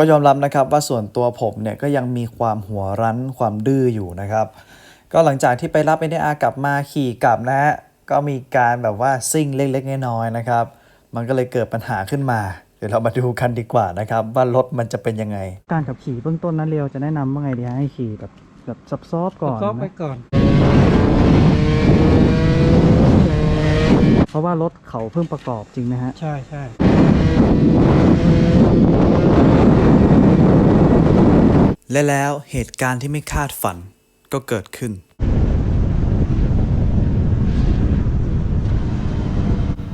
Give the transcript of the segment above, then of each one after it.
ก็ยอมรับนะครับว่าส่วนตัวผมเนี่ยก็ยังมีความหัวรั้นความดื้ออยู่นะครับ ก็หลังจากที่ไปรับ NDR กลับมาขี่กลับนะฮะก็มีการแบบว่าซิ่งเล็กๆน้อยๆนะครับ มันก็เลยเกิดปัญหาขึ้นมา เดี๋ยวเรามาดูกันดีกว่านะครับ ว่ารถมันจะเป็นยังไง การขับขี่เบื้องต้นนั้นเรียวจะแนะนำว่าไงดีฮะให้ขี่แบบแบบซับซอบก่อนซอฟไปนะก่อน เพราะว่ารถเขาเพิ่งประกอบจริงนะฮะ ใช่ใช่ และแล้วเหตุการณ์ที่ไม่คาดฝันก็เกิดขึ้น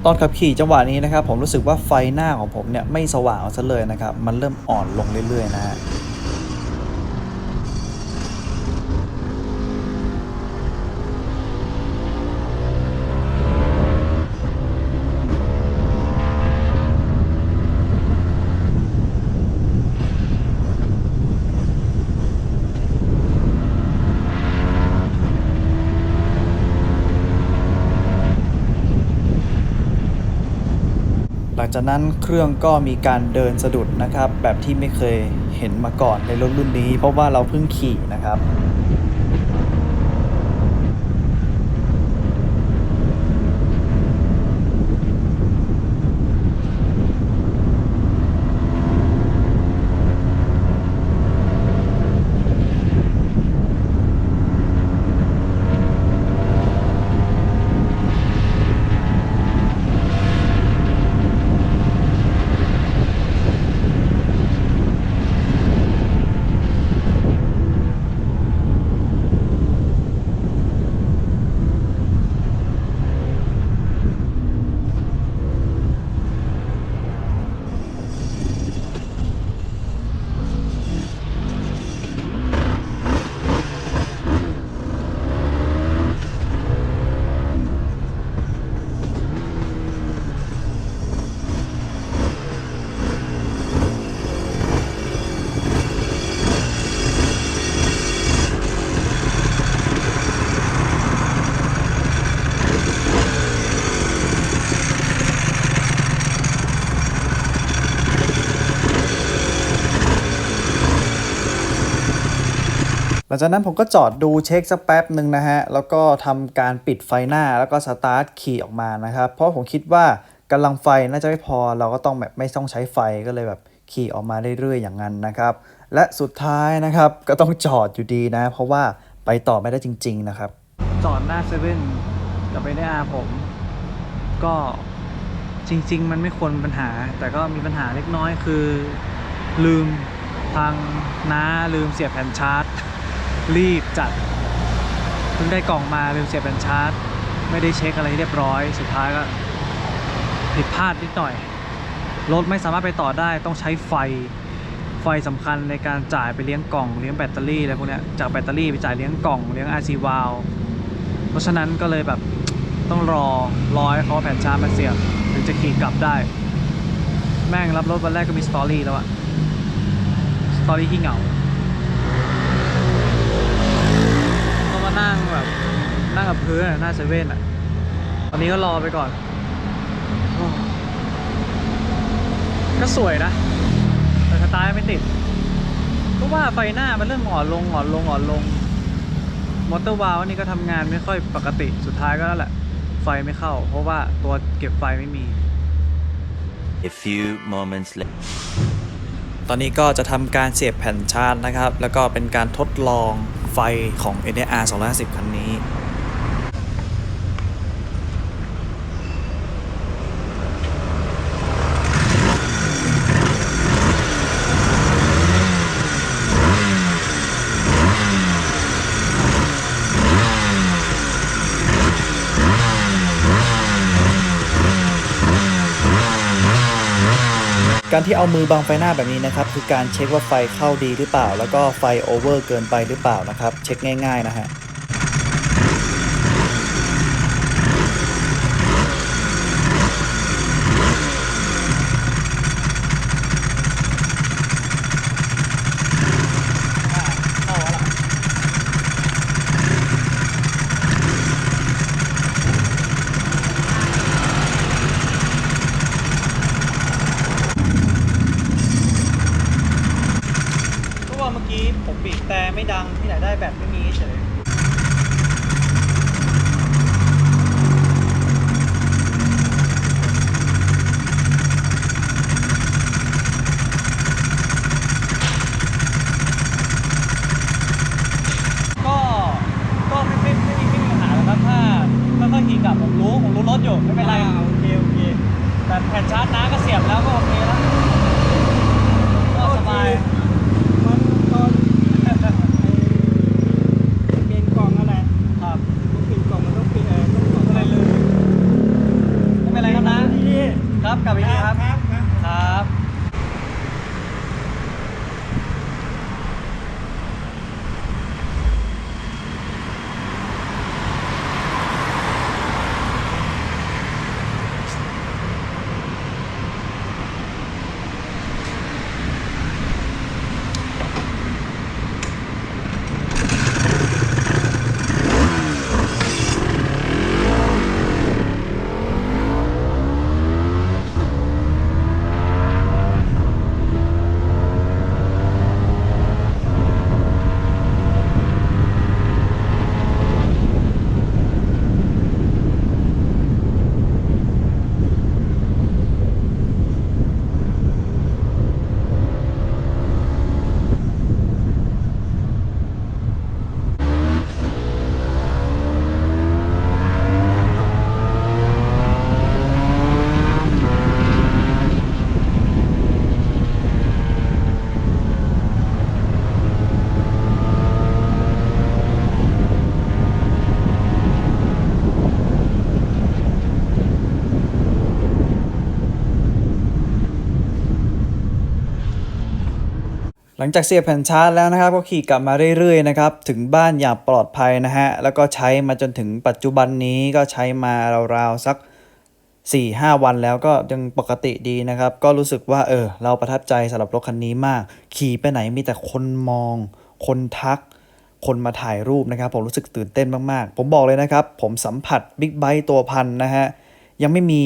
ตอนขับขี่จังหวะนี้นะครับ ผมรู้สึกว่าไฟหน้าของผมเนี่ยไม่สว่างเอาซะเลยนะครับ มันเริ่มอ่อนลงเรื่อยๆนะฮะ ลังจากนั้นเครื่องก็มีการเดินสะดุดนะครับ แบบที่ไม่เคยเห็นมาก่อนในรถรุ่นนี้ เพราะว่าเราเพิ่งขี่นะครับ ลังจากนั้นผมก็จอดดูเช็คสักแป๊บหนึ่งนะฮะ แล้วก็ทำการปิดไฟหน้าแล้วก็สตาร์ทขี่ออกมานะครับ เพราะผมคิดว่ากำลังไฟน่าจะไม่พอ เราก็ต้องแบบไม่ต้องใช้ไฟก็เลยแบบขี่ออกมาเรื่อยๆ อย่างนั้นนะครับ และสุดท้ายนะครับก็ต้องจอดอยู่ดีนะ เพราะว่าไปต่อไม่ได้จริง ๆนะครับ จอดหน้าเซเว่นกับไปได้อาผม ก็จริง ๆ มันไม่ควรปัญหา แต่ก็มีปัญหาเล็กน้อยคือ ลืมทางน้าลืมเสียบแผ่นชาร์จ รีบจัดเพิ่งได้กล่องมาลืมเสียบแผ่นชาร์จ ไม่ได้เช็คอะไรเรียบร้อย สุดท้ายก็ผิดพลาดนิดหน่อย รถไม่สามารถไปต่อได้ต้องใช้ไฟไฟสำคัญในการจ่ายไปเลี้ยงกล่องเลี้ยงแบตเตอรี่อะไรพวกนี้จากแบตเตอรี่ไปจ่ายเลี้ยงกล่องเลี้ยง RC v a l v เพราะฉะนั้นก็เลยแบบต้องรอรอให้เขาเอาแผ่นชาร์จมาเสียบถึงจะขี่กลับได้ แม่งรับรถวันแรกก็มีสตอรี่แล้วอะสตอรี่ที่เหงาต้องมา นั่งแบบนั่งกับพื้นอะหน้าเซเว่นอะ ตอนนี้ก็รอไปก่อนอก็สวยนะ แต่สตาร์ทไม่ติดเพราะว่าไฟหน้ามันเริ่มอ่อนลงอ่อนลงอ่อนลง มอเตอร์วาล์วนี่ก็ทำงานไม่ค่อยปกติ สุดท้ายก็นั่นแหละ ไฟไม่เข้า เพราะว่าตัวเก็บไฟไม่มี A few moments later. ตอนนี้ก็จะทำการเสียบแผ่นชาร์จนะครับ แล้วก็เป็นการทดลอง ไฟของ NDR 250 คันนี้ การที่เอามือบังไฟหน้าแบบนี้นะครับคือการเช็คว่าไฟเข้าดีหรือเปล่า แล้วก็ไฟโอเวอร์เกินไปหรือเปล่านะครับ เช็คง่าย ๆ นะฮะ แต่ไม่ดังที่ไหนได้แบตไม่มีเฉยก็ก็ไม่ไม่ไม่มีไม่มีปัญหาแล้วครับถ้าถ้าค่อยขี่กลับผมรู้ผมรู้รถอยู่ไม่เป็นไรโอเคโอเคแต่แผ่นชาร์จน้าก็เสียบแล้วก็โอเคแล้วก็สบาย มันตอนเปลี่ยนกล่องอะไร ครับ เปลี่ยนกล่องมันต้องเปลี่ยนเออต้องกล่อง ก็ อะไร เลย เล ลื ย มไม่เป็นไรครับนะ ดี ครับ ครับ หลังจากเสียบแผ่นชาร์จแล้วนะครับ ก็ขี่กลับมาเรื่อยๆนะครับถึงบ้านอย่างปลอดภัยนะฮะแล้วก็ใช้มาจนถึงปัจจุบันนี้ก็ใช้มาราวๆสัก 4-5 วันแล้วก็ยังปกติดีนะครับ ก็รู้สึกว่าเออเราประทับใจสำหรับรถคันนี้มาก ขี่ไปไหนมีแต่คนมอง คนทัก คนมาถ่ายรูปนะครับ ผมรู้สึกตื่นเต้นมากๆ ผมบอกเลยนะครับ ผมสัมผัสบิ๊กไบค์ตัวพันนะฮะยังไม่มี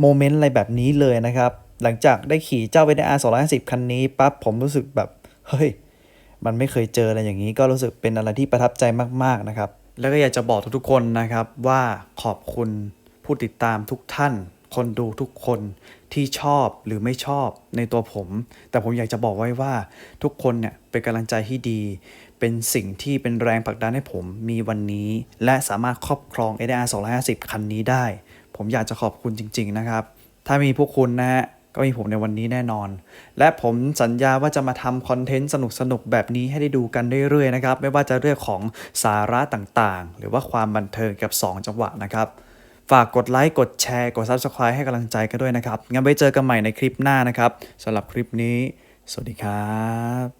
โมเมนต์อะไรแบบนี้เลยนะครับ หลังจากได้ขี่เจ้า VDR 250คันนี้ปั๊บผมรู้สึกแบบ เฮ้ย มันไม่เคยเจออะไรอย่างนี้ ก็รู้สึกเป็นอะไรที่ประทับใจมากๆนะครับ แล้วก็อยากจะบอกทุกๆคนนะครับว่าขอบคุณผู้ติดตามทุกท่าน คนดูทุกคนที่ชอบหรือไม่ชอบในตัวผม แต่ผมอยากจะบอกไว้ว่า ทุกคนเนี่ยเป็นกำลังใจที่ดี เป็นสิ่งที่เป็นแรงผลักดันให้ผมมีวันนี้ และสามารถครอบครอง ADR 250 คันนี้ได้ ผมอยากจะขอบคุณจริง ๆ นะครับ ถ้ามีพวกคุณนะฮะ ก็มีผมในวันนี้แน่นอน และผมสัญญาว่าจะมาทำคอนเทนต์สนุกๆ แบบนี้ให้ได้ดูกันเรื่อยๆนะครับ ไม่ว่าจะเรื่องของสาระต่างๆ หรือว่าความบันเทิงกับ 2 จังหวะนะครับฝากกดไลค์ กดแชร์ กด Subscribe ให้กำลังใจกันด้วยนะครับ งั้นไว้เจอกันใหม่ในคลิปหน้านะครับสำหรับคลิปนี้ สวัสดีครับ